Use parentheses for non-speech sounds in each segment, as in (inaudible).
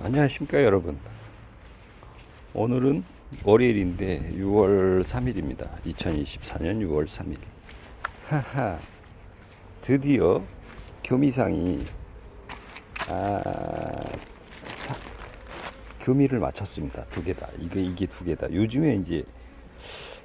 안녕하십니까 여러분. 오늘은 월요일인데 6월 3일입니다. 2024년 6월 3일. 하하. 드디어 교미상이 아, 사- 교미를 마쳤습니다. 두 개다. 이게 이게 두 개다. 요즘에 이제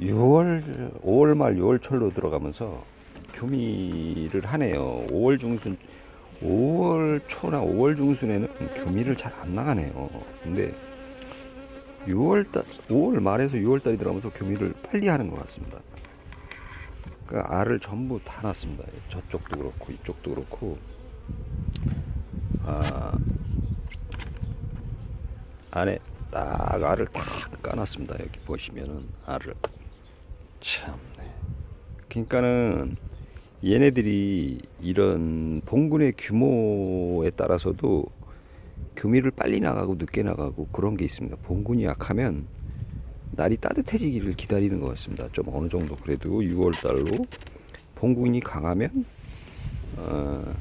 6월 5월 말 6월 철로 들어가면서 교미를 하네요. 5월 중순 5월 초나 5월 중순에는 교미를 잘 안 나가네요. 근데 6월 달, 5월 말에서 6월 달이 들어가면서 교미를 빨리 하는 것 같습니다. 그 알을 전부 다 놨습니다. 저쪽도 그렇고 이쪽도 그렇고 아, 안에 딱 알을 딱 까놨습니다. 여기 보시면은 알을 참. 그러니까는 얘네들이 이런 봉군의 규모에 따라서도 교미를 빨리 나가고 늦게 나가고 그런 게 있습니다. 봉군이 약하면 날이 따뜻해지기를 기다리는 것 같습니다. 좀 어느 정도 그래도 6월 달로 봉군이 강하면 어,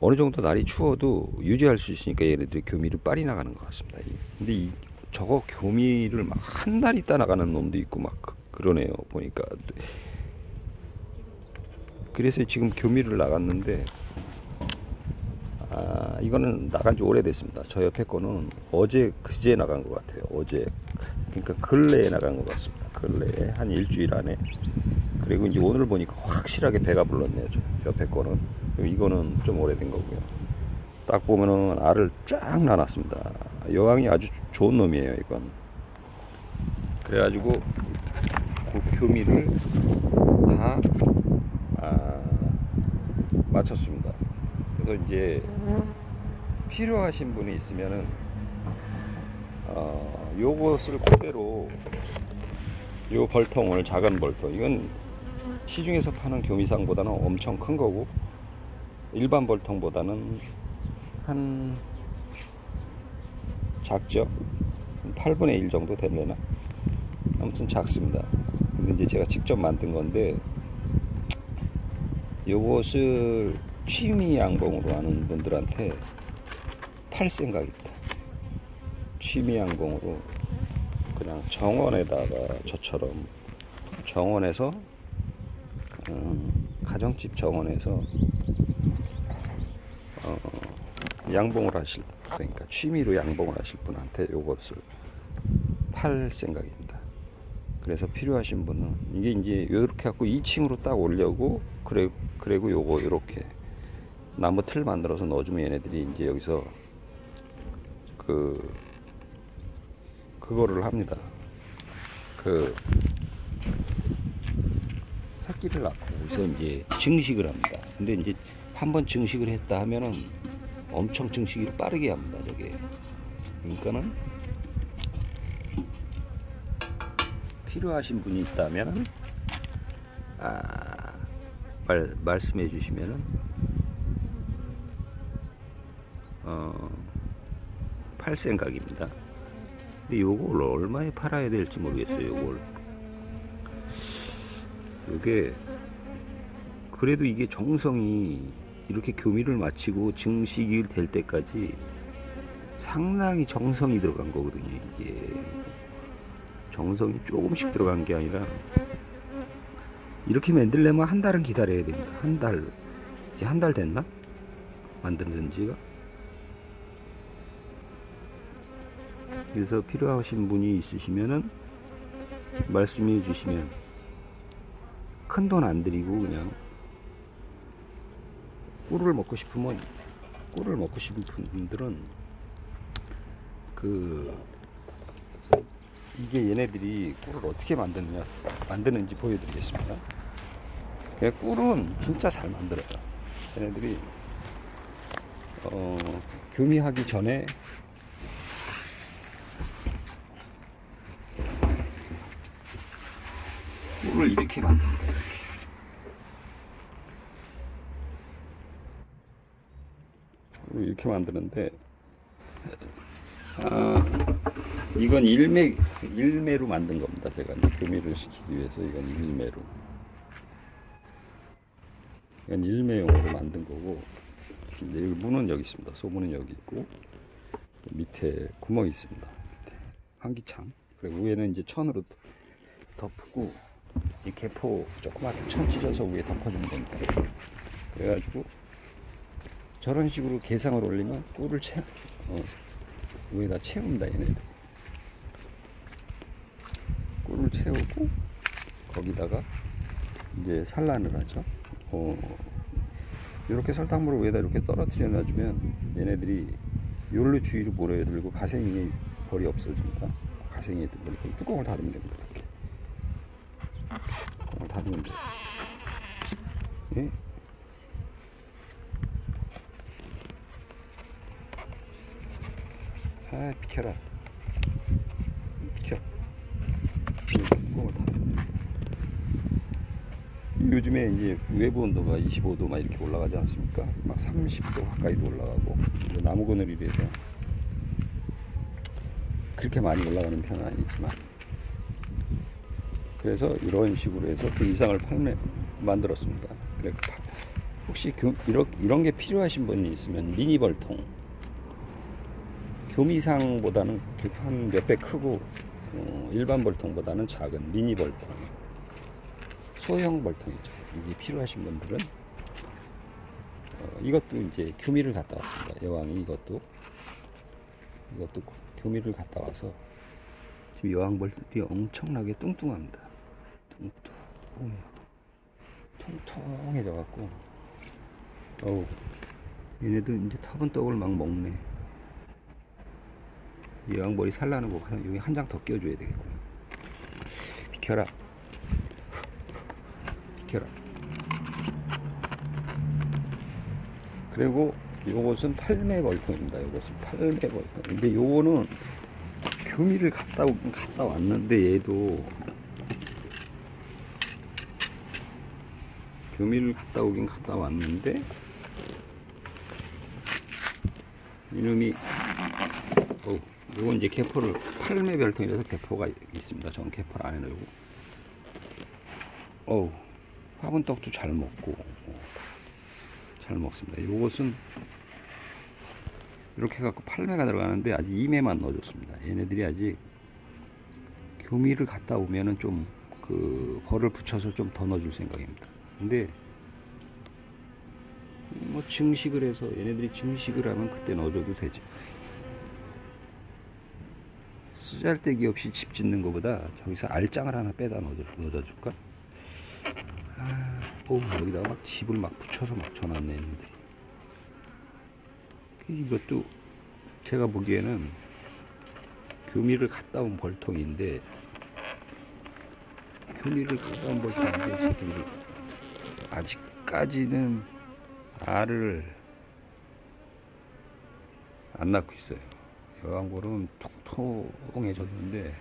어느 정도 날이 추워도 유지할 수 있으니까 얘네들이 교미를 빨리 나가는 것 같습니다. 이- 근데 이 저거 교미를 막 한 달 있다 나가는 놈도 있고 막 그- 그러네요. 보니까 그래서 지금 교미를 나갔는데 아 이거는 나간 지 오래됐습니다. 저 옆에 거는 어제 그제 나간 것 같아요. 어제 그러니까 근래에 나간 것 같습니다. 근래에 한 일주일 안에 그리고 이제 오늘 보니까 확실하게 배가 불렀네요. 저 옆에 거는 이거는 좀 오래된 거고요. 딱 보면은 알을 쫙 나눴습니다. 여왕이 아주 좋은 놈이에요. 이건 그래가지고 그 교미를 다 아, 마쳤습니다. 그래서 이제 필요하신 분이 있으면은 어, 요것을 그대로 요 벌통을 작은 벌통. 이건 시중에서 파는 교미상보다는 엄청 큰 거고 일반 벌통보다는 한 작죠? 8분의 1 정도 되려나? 아무튼 작습니다. 근데 이제 제가 직접 만든 건데 요것을 취미 양봉으로 하는 분들한테 팔 생각입니다. 취미 양봉으로 그냥 정원에다가 저처럼 정원에서 음, 가정집 정원에서 어, 양봉을 하실 그러니까 취미로 양봉을 하실 분한테 요것을 팔 생각입니다. 그래서 필요하신 분은 이게 이제 이렇게 갖고 2층으로 딱 올려고 그래 그리고 요거 이렇게 나무 틀 만들어서 넣어주면 얘네들이 이제 여기서 그 그거를 합니다. 그 새끼를 낳고 거기서 이제 증식을 합니다. 근데 이제 한 번 증식을 했다 하면은 엄청 증식이 빠르게 합니다. 저게 그러니까는 필요하신 분이 있다면 아, 말, 말씀해 주시면은 어, 팔 생각입니다. 근데 요걸 얼마에 팔아야 될지 모르겠어요. 요걸 요게 그래도 이게 정성이 이렇게 교미를 마치고 증식이 될 때까지 상당히 정성이 들어간 거거든요. 이게 정성이 조금씩 들어간 게 아니라 이렇게 만들려면 한 달은 기다려야 됩니다. 한 달. 이제 한 달 됐나? 만드는 지가? 그래서 필요하신 분이 있으시면은 말씀해 주시면 큰 돈안 들이고 그냥 꿀을 먹고 싶으면 꿀을 먹고 싶은 분들은 그 이게 얘네들이 꿀을 어떻게 만드느냐 만드는지 보여드리겠습니다. 예, 꿀은 진짜 잘 만들어요. 얘네들이 어, 교미하기 전에 꿀을 이렇게 만든다. 이렇게. 이렇게 만드는데 아, 이건 일매 일매로 만든 겁니다. 제가 교미를 시키기 위해서 이건 일매로. 이건 일매용으로 만든 거고 여기 문은 여기 있습니다. 소문은 여기 있고 밑에 구멍이 있습니다. 밑에 환기창. 그리고 위에는 이제 천으로 덮고 이 개포 조그맣게 천 찢어서 위에 덮어주면 됩니다. 그래가지고 저런 식으로 개상을 올리면 꿀을 채 어, 위에다 채웁니다 얘네들. 꿀을 채우고 거기다가 이제 산란을 하죠. 어, 이렇게 설탕물을 위에다 이렇게 떨어뜨려 놔주면 얘네들이 요로 주위로 몰아들고 가생이 벌이 없어집니다. 가생이 들고 뚜껑을 닫으면 됩니다. 이렇게 뚜껑을 닫으면 돼요. 예? 아 비켜라. 비켜. 뚜껑을 닫으면 돼요. 요즘에 이제 외부 온도가 25도 막 이렇게 올라가지 않습니까? 막 30도 가까이도 올라가고 나무 그늘이라서 그렇게 많이 올라가는 편은 아니지만 그래서 이런 식으로 해서 그 이상을 판매 만들었습니다. 혹시 교, 이런 이런 게 필요하신 분이 있으면 미니 벌통 교미상보다는 한 몇 배 크고 어, 일반 벌통보다는 작은 미니 벌통 소형 벌통이죠. 이게 필요하신 분들은 어, 이것도 이제 교미를 갔다 왔습니다. 여왕이 이것도 이것도 교미를 갔다 와서 지금 여왕 벌들이 엄청나게 뚱뚱합니다. 뚱뚱해요. 통통해져 갖고 어우 얘네들 이제 타본 떡을 막 먹네. 이 여왕벌이 살라는 거 여기 한 장 더 끼워줘야 되겠구나. 비켜라. 비켜라. 그리고 요것은 팔매 벌통입니다. 요것은 팔매 벌통. 근데 요거는 교미를 갔다 갔다 왔는데 얘도 교미를 갔다 오긴 갔다 왔는데 이놈이 어 요건 이제 개포를 팔매 별통이라서 개포가 있습니다. 전 개포를 안 해놓고 어우 화분떡도 잘 먹고 어, 잘 먹습니다. 요것은 이렇게 갖고 8매가 들어가는데 아직 2매만 넣어줬습니다. 얘네들이 아직 교미를 갔다 오면은 좀 그 벌을 붙여서 좀 더 넣어줄 생각입니다. 근데 뭐 증식을 해서 얘네들이 증식을 하면 그때 넣어줘도 되지. 쓰잘데기 없이 집 짓는 것보다 저기서 알장을 하나 빼다 넣어줄까? 아, 오, 여기다가 막 집을 막 붙여서 막 쳐놨네, 얘네들이. 이것도 제가 보기에는 교미를 갔다 온 벌통인데 교미를 갔다 온 벌통인데 새끼들이 아직까지는 알을 안 낳고 있어요. 여왕벌은 통통해졌는데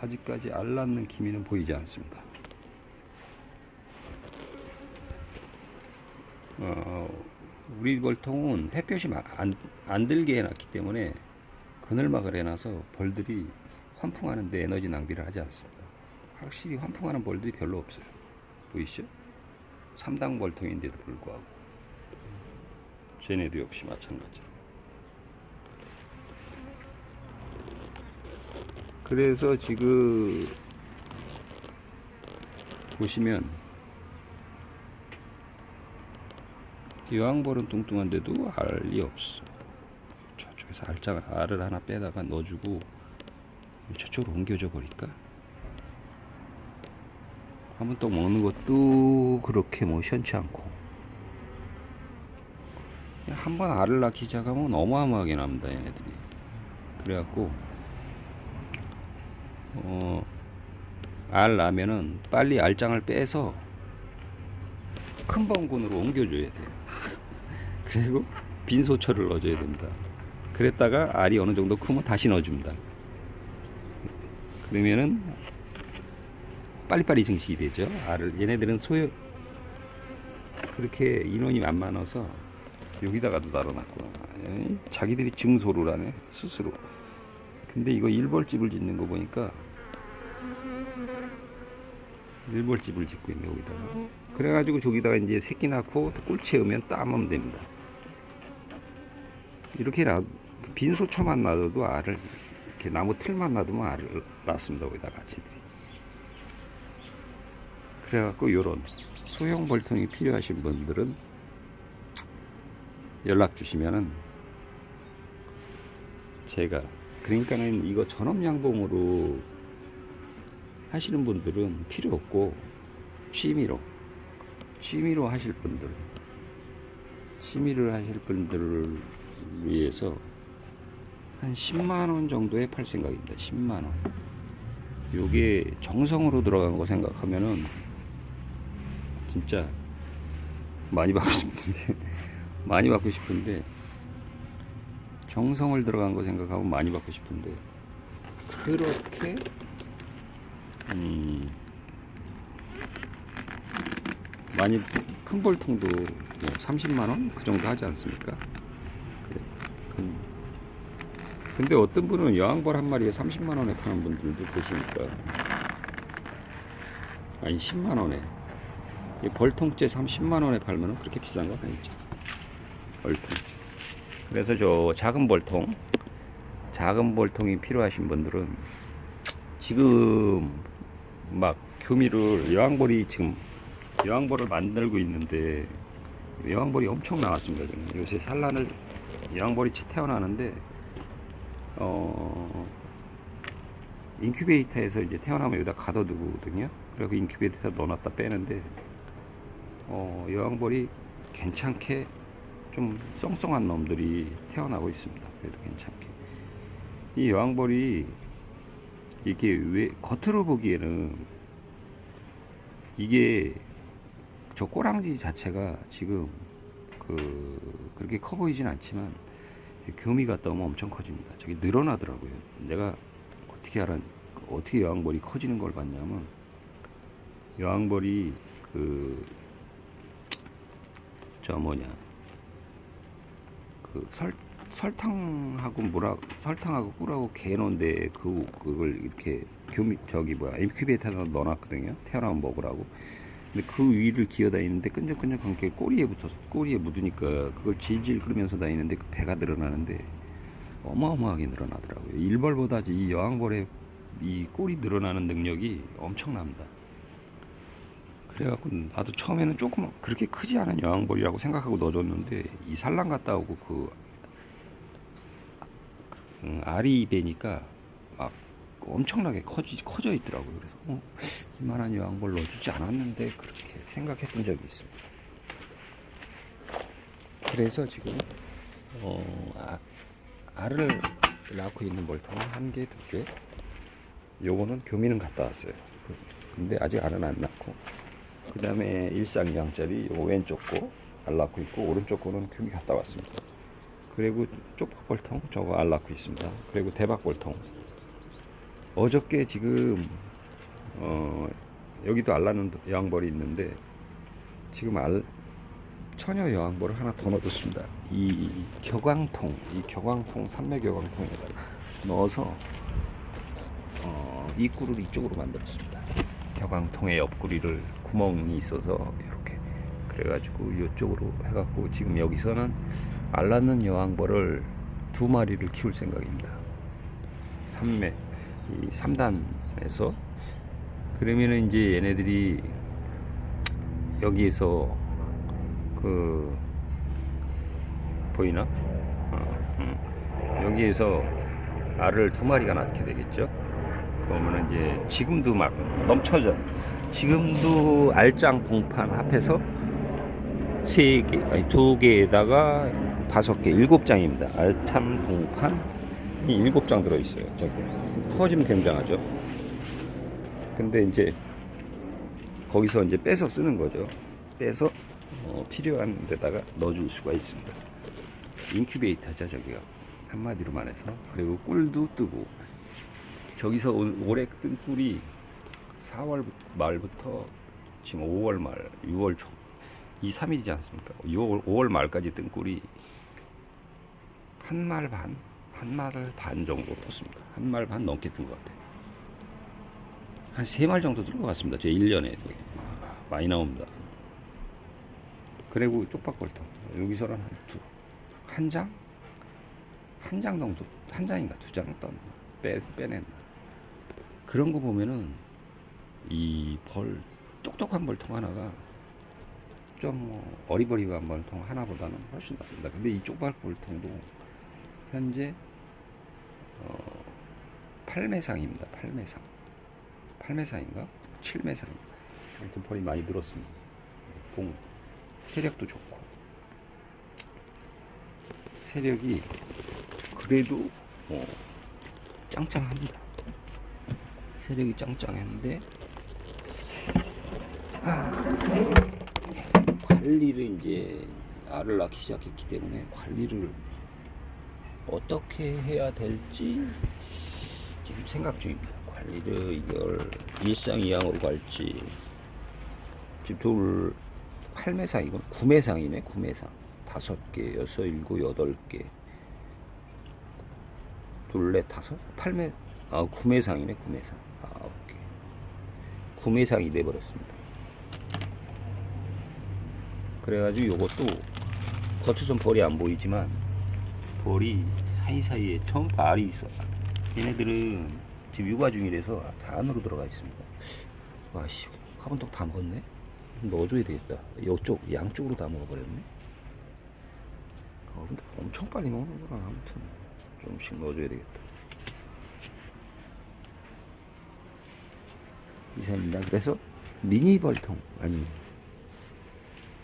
아직까지 알 낳는 기미는 보이지 않습니다. 어, 우리 벌통은 햇볕이 마- 안, 안 들게 해놨기 때문에 그늘막을 해놔서 벌들이 환풍하는데 에너지 낭비를 하지 않습니다. 확실히 환풍하는 벌들이 별로 없어요. 보이시죠? 3당 벌통인데도 불구하고 쟤네도 역시 마찬가지로 그래서 지금 보시면 여왕벌은 뚱뚱한데도 알이 없어. 저쪽에서 알짝 알을 하나 빼다가 넣어주고 저쪽으로 옮겨줘 버릴까? 한번 또 먹는 것도 그렇게 뭐 시원치 않고 한 번 알을 낳기 시작하면 어마어마하게 납니다 얘네들이 그래갖고 어, 알 나면은 빨리 알장을 빼서 큰 번군으로 옮겨줘야 돼요. 그리고 빈소철을 넣어줘야 됩니다. 그랬다가 알이 어느 정도 크면 다시 넣어줍니다. 그러면은 빨리빨리 증식이 되죠. 알을 얘네들은 소요 그렇게 인원이 안 많아서 여기다가도 달아놨구나. 자기들이 증소를 하네 스스로. 근데 이거 일벌집을 짓는 거 보니까 일벌집을 짓고 있네 여기다가. 그래가지고 저기다가 이제 새끼 낳고 꿀 채우면 따면 됩니다. 이렇게 놔 빈 소초만 놔둬도 알을 이렇게 나무 틀만 놔두면 알을 낳습니다. 거기다 같이들이. 그래갖고 요런 소형 벌통이 필요하신 분들은 연락 주시면은 제가 그러니까는 이거 전업 양봉으로 하시는 분들은 필요 없고 취미로 취미로 하실 분들 취미를 하실 분들을 위해서 한 10만 원 정도에 팔 생각입니다. 10만 원. 요게 정성으로 들어간 거 생각하면은 진짜 많이 받고 싶은데 (laughs) 많이 받고 싶은데 정성을 들어간 거 생각하면 많이 받고 싶은데 그렇게 음 많이 큰 볼통도 뭐 30만 원 그 정도 하지 않습니까? 그래. 그- 근데 어떤 분은 여왕벌 한 마리에 30만 원에 파는 분들도 계시니까 아니 10만 원에 이 벌통째 30만 원에 팔면은 그렇게 비싼 건 아니죠. 벌통. 그래서 저 작은 벌통, 작은 벌통이 필요하신 분들은 지금 막 교미를 여왕벌이 지금 여왕벌을 만들고 있는데 여왕벌이 엄청 나왔습니다. 지금 요새 산란을 여왕벌이 치 태어나는데 어 인큐베이터에서 이제 태어나면 여기다 가둬두거든요. 그래서 인큐베이터 넣어놨다 빼는데 어 여왕벌이 괜찮게 좀 썽썽한 놈들이 태어나고 있습니다. 그래도 괜찮게 이 여왕벌이 이게 왜 겉으로 보기에는 이게 저 꼬랑지 자체가 지금 그 그렇게 커 보이진 않지만 교미 갔다 오면 엄청 커집니다. 저기 늘어나더라고요. 내가 어떻게 알아 어떻게 여왕벌이 커지는 걸 봤냐면 여왕벌이 그 저 뭐냐 그 설 설탕하고 뭐라 설탕하고 꿀하고 개놓은데 그 그걸 이렇게 교미 저기 뭐야 인큐베이터에 넣어놨거든요. 태어나면 먹으라고. 근데 그 위를 기어 다니는데 끈적끈적한 게 꼬리에 붙어서 꼬리에 묻으니까 그걸 질질 끓으면서 다니는데 그 배가 늘어나는데 어마어마하게 늘어나더라고요. 일벌보다 이 여왕벌의 이 꼬리 늘어나는 능력이 엄청납니다. 그래갖고 나도 처음에는 조금 그렇게 크지 않은 여왕벌이라고 생각하고 넣어줬는데 이 산란 갔다 오고 그 음, 알이 배니까 막 엄청나게 커지, 커져 있더라고요. 그래서 어, 이만한 여왕벌 넣어주지 않았는데 그렇게 생각했던 적이 있습니다. 그래서 지금 어, 아, 알을 낳고 있는 벌통은 한 개, 두 개. 요거는 교미는 갔다 왔어요. 근데 아직 알은 안 낳고. 그 다음에 일상량짜리 요 왼쪽 거 알 낳고 있고 오른쪽 거는 교미 갔다 왔습니다. 그리고 쪽박벌통 저거 알 낳고 있습니다. 그리고 대박벌통. 어저께 지금 어, 여기도 알 낳는 여왕벌이 있는데 지금 알 처녀 여왕벌을 하나 더 넣어뒀습니다. 이 격왕통, 이 격왕통 산맥 격왕통에다가 넣어서 어, 입구를 이쪽으로 만들었습니다. 격왕통의 옆구리를 구멍이 있어서 이렇게 그래가지고 이쪽으로 해갖고 지금 여기서는 알 낳는 여왕벌을 두 마리를 키울 생각입니다. 삼매 이 3단에서 그러면은 이제 얘네들이 여기에서 그 보이나? 어, 음. 여기에서 알을 두 마리가 낳게 되겠죠. 그러면은 이제 지금도 막 넘쳐져. 지금도 알장 봉판 합해서 세 개, 아니 두 개에다가 다섯 개, 일곱 장입니다. 알찬 봉판 이 일곱 장 들어 있어요. 저기 터지면 굉장하죠. 근데 이제 거기서 이제 빼서 쓰는 거죠. 빼서 어, 필요한 데다가 넣어줄 수가 있습니다. 인큐베이터죠, 저기가. 한마디로 말해서. 그리고 꿀도 뜨고. 저기서 올- 올해 뜬 꿀이 4월 말부터 지금 5월 말, 6월 초, 2, 3일이지 않습니까? 6월, 5월 말까지 뜬 꿀이 한 말 반, 한말반 정도 떴습니다. 한 말 반 넘게 뜬 것 같아요. 한 세 말 정도 뜬 것 같습니다. 제 1년에 많이 나옵니다. 그리고 쪽박벌통 여기서는 한 두, 한 장, 한 장 정도 한 장인가 두 장 떴나 빼 빼냈나 그런 거 보면은 이 벌 똑똑한 벌통 하나가 좀뭐 어리버리한 벌통 하나보다는 훨씬 낫습니다. 근데 이 쪽발 벌통도 현재 어, 8매상입니다. 8매상. 8매상인가? 7매상인가? 하여튼 벌이 많이 늘었습니다. 봉 세력도 좋고 세력이 그래도 뭐 짱짱합니다. 세력이 짱짱했는데 관리를 이제 알을 낳기 시작했기 때문에 관리를 어떻게 해야 될지 지금 생각 중입니다. 관리를 이걸 일상이양으로 갈지. 지금 둘 8매상 이건 9매상이네 9매상. 다섯 개 여섯 일곱 여덟 개. 둘넷 다섯? 8매 아 9매상이네 9매상. 아홉 개. 9매상이 돼버렸습니다. 그래가지고 요것도 겉에선 벌이 안 보이지만 벌이 사이사이에 다 알이 있어. 얘네들은 지금 육아 중이라서 다 안으로 들어가 있습니다. 와씨 화분떡 다 먹었네. 넣어줘야 되겠다. 이쪽 양쪽으로 다 먹어버렸네. 어, 근데 엄청 빨리 먹는구나. 아무튼 조금씩 넣어줘야 되겠다. 이상입니다. 그래서 미니 벌통 아니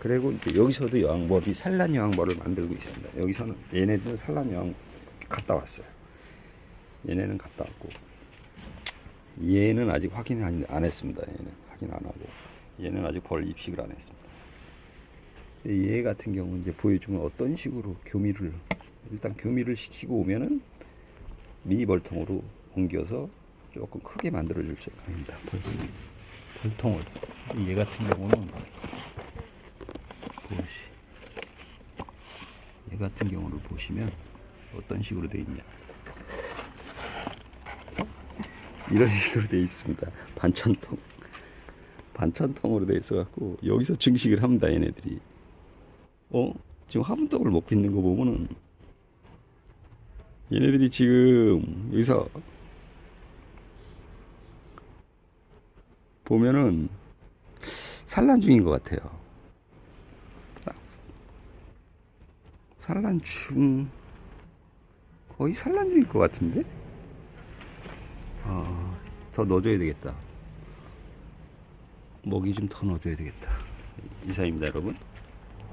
그리고 이제 여기서도 여왕벌이 산란 여왕벌을 만들고 있습니다. 여기서는 얘네들 산란 여왕 갔다 왔어요. 얘네는 갔다 왔고 얘는 아직 확인 안, 안 했습니다. 얘는 확인 안 하고 얘는 아직 벌 입식을 안 했습니다. 얘 같은 경우 이제 보여주면 어떤 식으로 교미를 일단 교미를 시키고 오면은 미니 벌통으로 옮겨서 조금 크게 만들어 줄 생각입니다. 벌통, 벌통을 얘 같은 경우는 보시. 얘 같은 경우를 보시면 어떤 식으로 되어 있냐. 이런 식으로 되어 있습니다. 반찬통. 반찬통으로 되어 있어 갖고 여기서 증식을 합니다. 얘네들이. 어? 지금 화분떡을 먹고 있는 거 보면은 얘네들이 지금 여기서 보면은 산란 중인 것 같아요. 산란 중 거의 산란 중일 것 같은데? 아, 더 넣어줘야 되겠다. 먹이 좀 더 넣어줘야 되겠다. 이상입니다, 여러분.